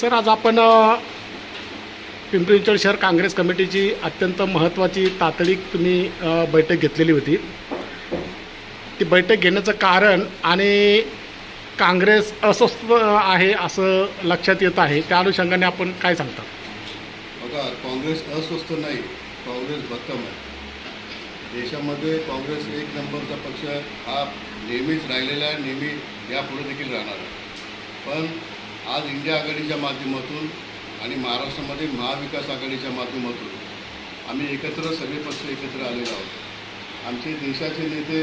Sir आज आपण पिंपरी चिंचवड शहर काँग्रेस कमिटीची अत्यंत महत्त्वाची तातडीक तुम्ही बैठक घेतलेली होती. ती बैठक घेण्याचं कारण आणि काँग्रेस अस्वस्थ आहे असं लक्षात येत आहे. त्या अनुषंगाने आपण काय सांगता? बघा काँग्रेस अस्वस्थ नाही काँग्रेस भक्कम आहे. देशामध्ये काँग्रेस एक नंबरचा पक्ष हा नेहमीच राहिलेला आहे नेहमी यापुढे देखील राहणार आहे. पण आज इंडिया आघाडीच्या माध्यमातून आणि महाराष्ट्रामध्ये महाविकास आघाडीच्या माध्यमातून आम्ही एकत्र सगळे पक्ष एकत्र आलेलो आहोत. आमचे देशाचे नेते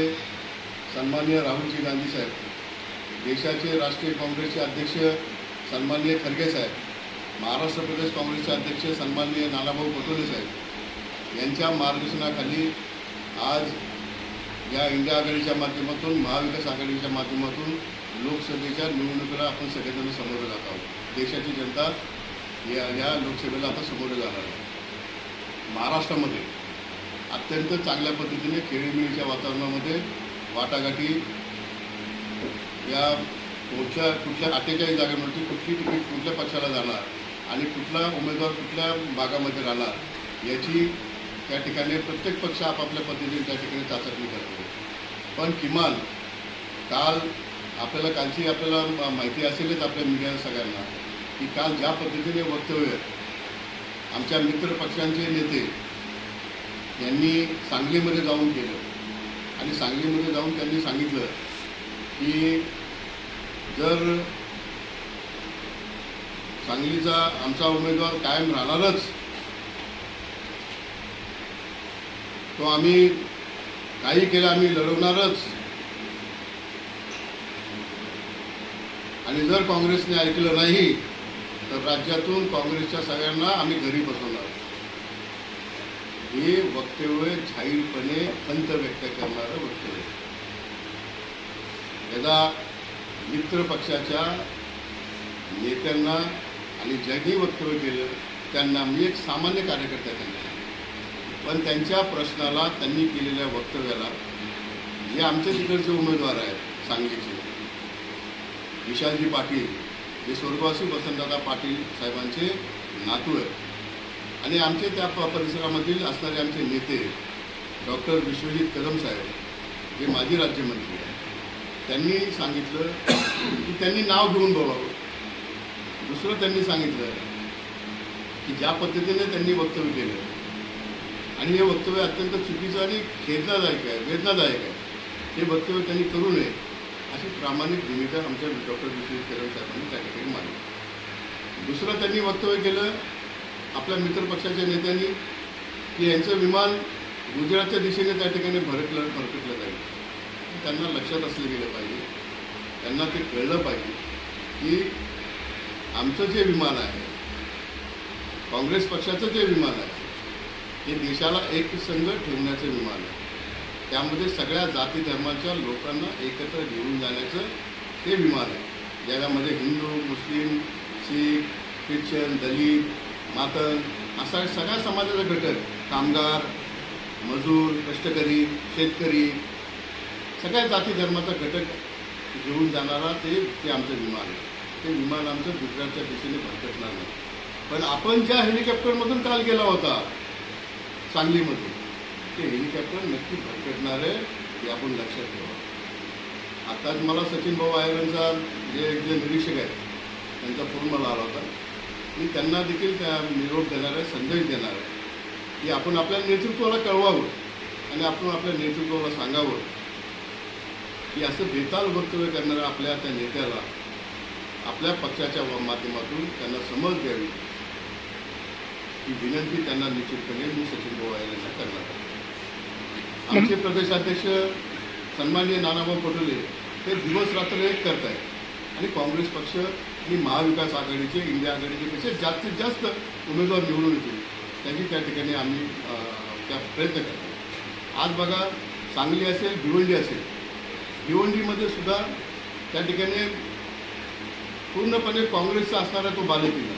सन्माननीय राहुलजी गांधी साहेब देशाचे राष्ट्रीय काँग्रेसचे अध्यक्ष सन्माननीय खरगे साहेब महाराष्ट्र प्रदेश काँग्रेसचे अध्यक्ष सन्माननीय नानाभाऊ पटोले साहेब यांच्या मार्गदर्शनाखाली आज या इंडिया आघाडीच्या माध्यमातून महाविकास आघाडीच्या माध्यमातून लोकसभेच्या निवडणुकीला आपण सगळेजण समोरं जात आहोत. देशाची जनता या या लोकसभेला आता समोर जाणार आहे महाराष्ट्रामध्ये अत्यंत चांगल्या पद्धतीने खेळीमेळीच्या वातावरणामध्ये वाटाघाटी या पुढच्या कुठल्या अठ्ठेचाळीस जागेवरती कुठली तिकीट कुठल्या पक्षाला जाणार आणि कुठला उमेदवार कुठल्या भागामध्ये राहणार याची त्या ठिकाणी प्रत्येक पक्ष आपापल्या पद्धतीने त्या ठिकाणी चाचपणी करतो. पण किमान काल आपल्याला कालची आपल्याला माहिती असेलच आपल्या मीडिया सगळ्यांना की काल ज्या पद्धतीने वक्तव्य आमच्या मित्र पक्षांचे नेते यांनी सांगलीमध्ये जाऊन केलं आणि सांगलीमध्ये जाऊन त्यांनी सांगितलं की जर सांगलीचा आमचा उमेदवार कायम राहणारच तो आम्ही काही केलं आम्ही लढवणारच. आणि जर काँग्रेसने ऐकलं नाही तर राज्यातून काँग्रेसच्या सगळ्यांना आम्ही घरी बसवणार. हे वक्तव्य जाहीरपणे खंत व्यक्त करणारं वक्तव्य यदा मित्र पक्षाच्या नेत्यांना आणि ज्यांनी वक्तव्य केलं त्यांना मी एक सामान्य कार्यकर्ता आहे पण त्यांच्या प्रश्नाला त्यांनी केलेल्या वक्तव्याला जे आमच्या तिकडचे उमेदवार आहेत सांगलीचे विशालजी पाटील हे स्वर्गवासी वसंतदादा पाटील साहेबांचे नातू आहेत. आणि आमचे त्या प- परिसरामधील असणारे आमचे नेते डॉक्टर विश्वजित कदम साहेब जे माजी राज्यमंत्री आहेत. त्यांनी सांगितलं की त्यांनी नाव घेऊन बोलावं दुसरं त्यांनी सांगितलं की ज्या पद्धतीने त्यांनी वक्तव्य केलं आणि हे वक्तव्य अत्यंत चुकीचं आणि खेदनादायक आहे वेदनादायक आहे. हे वक्तव्य त्यांनी करू नये अशी प्रामाणिक भूमिका आमच्या डॉक्टर विश्वजित कदम साहेबांनी त्या ठिकाणी मांडली. दुसरं त्यांनी वक्तव्य केलं आपल्या मित्रपक्षाच्या नेत्यांनी की यांचं विमान गुजरातच्या दिशेने त्या ठिकाणी भरकलं भरकटलं जाईल. त्यांना लक्षात असलं गेलं पाहिजे. त्यांना ते कळलं पाहिजे की आमचं जे विमान आहे काँग्रेस पक्षाचं जे विमान आहे हे देशाला एक संघ ठेवण्याचं विमान आहे. त्यामध्ये सगळ्या जाती धर्माच्या लोकांना एकत्र घेऊन जाण्याचं ते विमान आहे. ज्याच्यामध्ये हिंदू मुस्लिम शीख ख्रिश्चन दलित मातन असा सगळ्या समाजाचा घटक कामगार मजूर कष्टकरी शेतकरी सगळ्या जाती धर्माचा घटक घेऊन जाणारा ते ते आमचं विमान आहे. ते विमान आमचं गुजरातच्या दिशेने भरकटणार नाही. पण आपण ज्या हेलिकॉप्टरमधून काल गेला होता सांगलीमध्ये ते हेलिकॉप्टर नक्की भरकटणार आहे हे आपण लक्षात ठेवा. आताच मला सचिन भाऊ आयरांचा जे जे निरीक्षक आहेत त्यांचा फोन मला आला होता. मी त्यांना देखील त्या निरोप देणार आहे संदेश देणार आहे की आपण आपल्या नेतृत्वाला कळवावं आणि आपण आपल्या नेतृत्वाला सांगावं की असं बेताल वक्तव्य करणाऱ्या आपल्या त्या नेत्याला आपल्या पक्षाच्या माध्यमातून त्यांना समज द्यावी. ही विनंती त्यांना निश्चितपणे मी सचिन भाऊ यांना करणार आमचे प्रदेशाध्यक्ष सन्माननीय नानाभाऊ पटोले हे दिवस रात्र एक करत आहेत आणि काँग्रेस पक्ष आणि महाविकास आघाडीचे इंडिया आघाडीचे कसे जास्तीत जास्त उमेदवार निवडून येतील. त्याची त्या ठिकाणी आम्ही त्या प्रयत्न करतो आज बघा सांगली असेल भिवंडी असेल. भिवंडीमध्ये सुद्धा त्या ठिकाणी पूर्णपणे काँग्रेसचा असणारा तो बालेकिल्ला.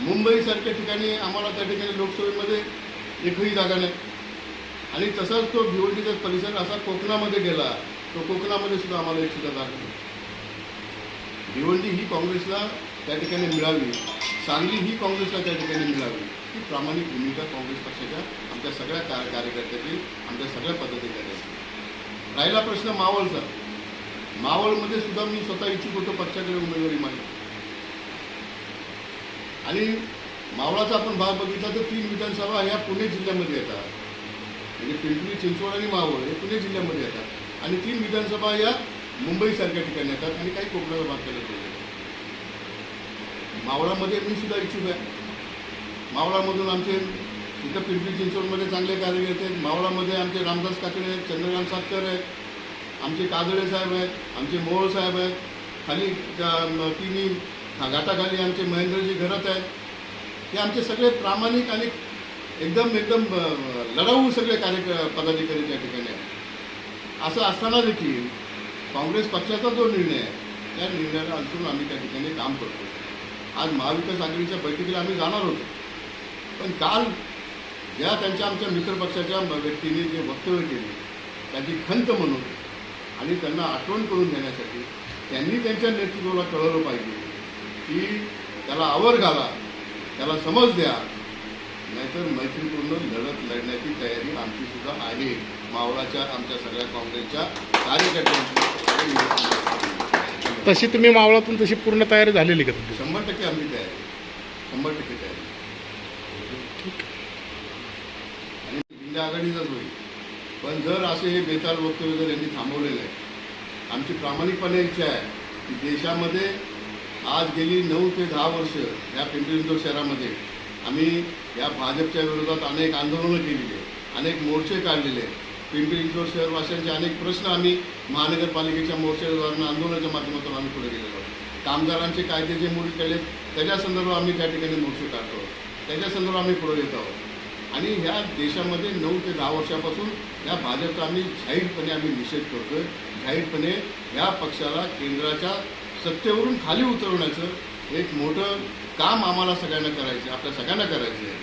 मुंबईसारख्या ठिकाणी आम्हाला त्या ठिकाणी लोकसभेमध्ये एकही जागा नाही. आणि तसाच तो भिवंडीचा परिसर असा कोकणामध्ये गेला तो कोकणामध्ये सुद्धा आम्हाला एक सुद्धा जागा नाही. भिवंडी ही काँग्रेसला त्या ठिकाणी मिळावी सांगली ही काँग्रेसला त्या ठिकाणी मिळावी ही प्रामाणिक भूमिका काँग्रेस पक्षाच्या आमच्या सगळ्या कार्य कार्यकर्त्याची आमच्या सगळ्या पदाधिकाऱ्यांची. राहिला प्रश्न मावळचा. मावळमध्ये सुद्धा मी स्वतः इच्छुक होतो पक्षाकडे उमेदवारी मागितली आणि मावळाचा आपण भाग बघितला तर तीन विधानसभा ह्या पुणे जिल्ह्यामध्ये येतात. म्हणजे पिंपरी चिंचवड आणि मावळ हे पुणे जिल्ह्यामध्ये येतात. आणि तीन विधानसभा या मुंबईसारख्या ठिकाणी येतात आणि काही कोकणाचा भाग केला जातो मावळामध्ये मी सुद्धा इच्छुक आहे. मावळामधून आमचे इथं पिंपरी चिंचवडमध्ये चांगले कार्यकर्ते आहेत मावळामध्ये आमचे रामदास काकडे आहेत चंद्रकांत सातकर आहेत. आमचे काजळे साहेब आहेत आमचे मोहोळ साहेब आहेत. खाली त्या- तिन्ही हा घाटाखाली आमचे महेंद्रजी घरत आहेत. हे आमचे सगळे प्रामाणिक आणि एकदम एकदम लढाऊ सगळे कार्य पदाधिकारी त्या ठिकाणी आहेत. असं असताना देखील काँग्रेस पक्षाचा जो निर्णय आहे त्या निर्णयाला अनुसरून आम्ही त्या ठिकाणी काम करतो. आज महाविकास आघाडीच्या बैठकीला आम्ही जाणार होतो. पण काल ज्या त्यांच्या आमच्या मित्रपक्षाच्या व्यक्तीने जे वक्तव्य केले त्याची खंत म्हणून आणि त्यांना आठवण करून देण्यासाठी त्यांनी त्यांच्या नेतृत्वाला कळवलं पाहिजे. की त्याला आवर घाला त्याला समज द्या. नाहीतर मैत्रीपूर्ण लढत लढण्याची तयारी आमची सुद्धा आहे. मावळाच्या आमच्या सगळ्या काँग्रेसच्या कार्यकर्त्यांची तशी तुम्ही मावळातून तशी पूर्ण तयारी झालेली का तुमची? शंभर टक्के आमची तयारी. शंभर टक्के तयारी. आणि इंडिया आघाडीचाच होईल. पण जर असे हे बेताल वक्तव्य जर यांनी थांबवले नाही आमची प्रामाणिकपणे इच्छा आहे की देशामध्ये आज गेली नऊ ते दहा वर्ष या पिंपरी चिंचवड शहरामध्ये आम्ही या भाजपच्या विरोधात अनेक आंदोलनं केलेली आहेत अनेक मोर्चे काढलेले आहेत. पिंपरी चिंचवड शहरवासियांचे अनेक प्रश्न आम्ही महानगरपालिकेच्या मोर्चेद्वारे आंदोलनाच्या माध्यमातून आम्ही पुढे गेलेलो आहोत. कामगारांचे कायदे जे मुली केले त्याच्या संदर्भात आम्ही त्या ठिकाणी मोर्चे काढतो त्याच्या संदर्भात आम्ही पुढे येत आहोत. आणि ह्या देशामध्ये नऊ ते दहा वर्षापासून या भाजपचा आम्ही जाहीरपणे आम्ही निषेध करतोय. जाहीरपणे ह्या पक्षाला केंद्राच्या सत्तेवरून खाली उतरवण्याचं एक मोठं काम आम्हाला सगळ्यांना करायचं आहे आपल्या सगळ्यांना करायचं आहे.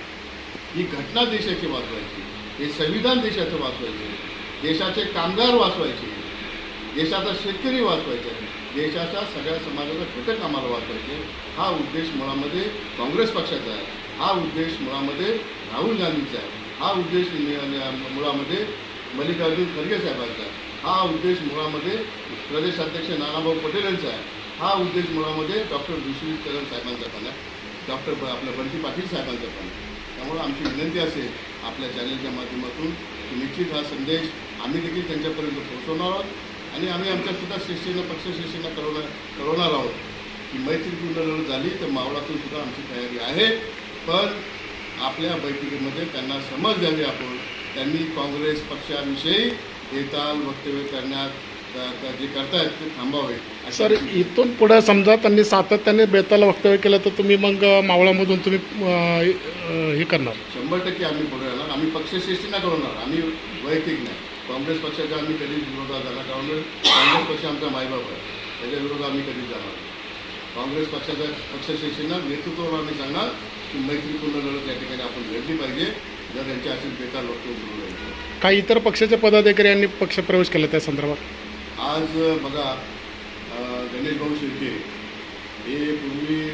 ही घटना देशाची वाचवायची हे संविधान देशाचं वाचवायचे देशाचे कामगार वाचवायचे देशाचा शेतकरी वाचवायचा देशाच्या सगळ्या समाजाचा घटक आम्हाला वाचवायचे हा उद्देश मुळामध्ये काँग्रेस पक्षाचा आहे. हा उद्देश मुळामध्ये राहुल गांधीचा आहे. हा उद्देश मुळामध्ये मल्लिकार्जुन खरगे साहेबांचा आहे. हा उद्देश मुळामध्ये प्रदेशाध्यक्ष नानाभाऊ पटेल यांचा आहे. हा उद्देश मुळामध्ये डॉक्टर विश्वजित कदम साहेबांचा पण आहे. डॉक्टर ब- आपल्या बंटी पाटील साहेबांचा पण त्यामुळं आमची विनंती असेल आपल्या चॅनलच्या माध्यमातून की निश्चित हा संदेश आम्ही देखील त्यांच्यापर्यंत पोहोचवणार आहोत आणि आम्ही आमच्यासुद्धा शिष्यांना पक्ष कळवणार कळवणार आहोत. की मैत्रीपूर्ण लढत झाली तर मावळातून सुद्धा आमची तयारी आहे. पण आपल्या बैठकीमध्ये त्यांना समज द्यावी आपण. त्यांनी काँग्रेस पक्षाविषयी बेताल वक्तव्य करण्यात जे करतायत ते थांबावे. सर इथून पुढे समजा त्यांनी सातत्याने बेताला वक्तव्य केलं तर तुम्ही मग मावळामधून तुम्ही हे करणार. शंभर टक्के आम्ही पुढे येणार. आम्ही पक्षश्रेष्ठींना कळवणार. आम्ही वैयक्तिक नाही. काँग्रेस पक्षाच्या आम्ही कधीच विरोधात जाणार कारण काँग्रेस पक्ष आमचा मायबाप आहे. त्याच्या विरोधात आम्ही कधीच जाणार नाही. काँग्रेस पक्षाच्या पक्षश्रेष्ठींना नेतृत्वावर आम्ही सांगणार की मैत्रीपूर्ण लढत या ठिकाणी आपण लढली पाहिजे. जर यांची अशीच बेकार वक्तव्य काही इतर पक्षाचे पदाधिकारी यांनी पक्षप्रवेश केला त्या संदर्भात? आज बघा गणेश भाऊ शिर्के हे पूर्वी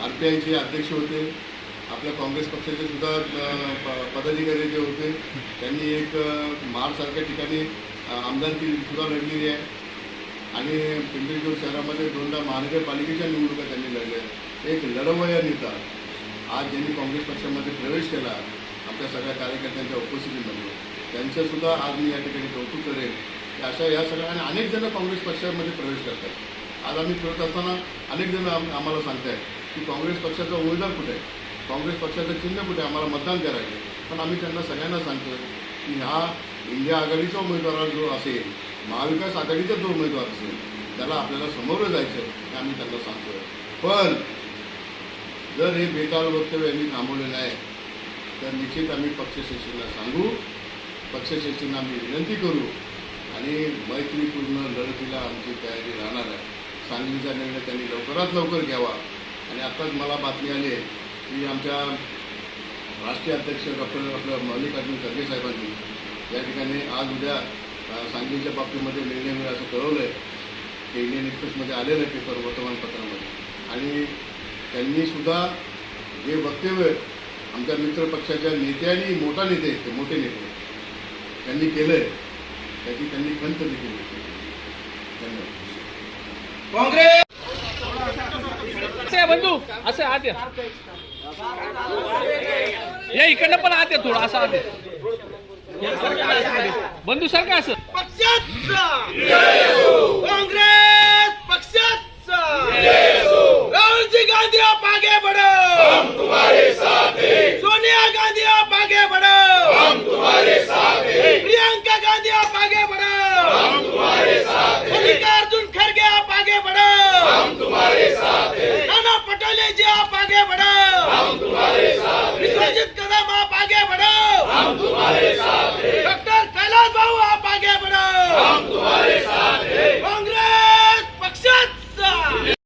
आर पी आयचे अध्यक्ष होते. आपल्या काँग्रेस पक्षाचे सुद्धा प- पदाधिकारी जे होते त्यांनी एक मारसारख्या ठिकाणी आमदारकी सुद्धा लढलेली आहे. आणि पिंपरी शहरामध्ये दोनदा महानगरपालिकेच्या निवडणुका त्यांनी लढल्या. एक लढवया नेता. आज ज्यांनी काँग्रेस पक्षामध्ये प्रवेश केला आपल्या सगळ्या कार्यकर्त्यांच्या उपस्थितीमध्ये. त्यांचंसुद्धा आज मी या ठिकाणी कौतुक करेन की अशा या सगळ्या आणि अनेक जण काँग्रेस पक्षामध्ये प्रवेश करतात आज आम्ही फिरत असताना अनेक जण आम आम्हाला सांगतायत की काँग्रेस पक्षाचा उमेदवार कुठे आहे? काँग्रेस पक्षाचं चिन्ह कुठे आम्हाला मतदान करायचं पण आम्ही त्यांना सगळ्यांना सांगतो की हा इंडिया आघाडीचा उमेदवार जो असेल महाविकास आघाडीचा जो उमेदवार असेल त्याला आपल्याला समोरलं जायचं आहे हे आम्ही त्यांना सांगतो पण जर हे बेकार वक्तव्य यांनी थांबवले नाही तर निश्चित आम्ही पक्षश्रेष्ठींना सांगू पक्षश्रेष्ठींना आम्ही विनंती करू आणि मैत्रीपूर्ण लढतीला आमची तयारी राहणार आहे. सांगलीचा निर्णय त्यांनी लवकरात लवकर घ्यावा. आणि आत्ताच मला बातमी आली आहे की आमच्या राष्ट्रीय अध्यक्ष डॉक्टर डॉक्टर मल्लिकार्जुन खरगे साहेबांनी या ठिकाणी आज उद्या सांगलीच्या बाबतीमध्ये निर्णय होईल असं कळवलं आहे ते इंडियन एक्सप्रेसमध्ये आलेलं आहे पेपर वर्तमानपत्रामध्ये. आणि त्यांनीसुद्धा जे वक्तव्य आमच्या मित्रपक्षाच्या नेत्यांनी आणि मोठा नेते ते मोठे नेते. त्यांनी केलं आहे त्याची त्यांनी खंत देखील धन्यवाद. आहे बंधू असं आत या. या इकडनं पण आत या थोडं असं आत. बंधू सारखं असं. गांधी आप आगे बढ़ो। हम तुम्हारे साथ हैं। सोनिया गांधी आप आगे बढ़ो। हम तुम्हारे साथ हैं। प्रियंका गांधी आप आगे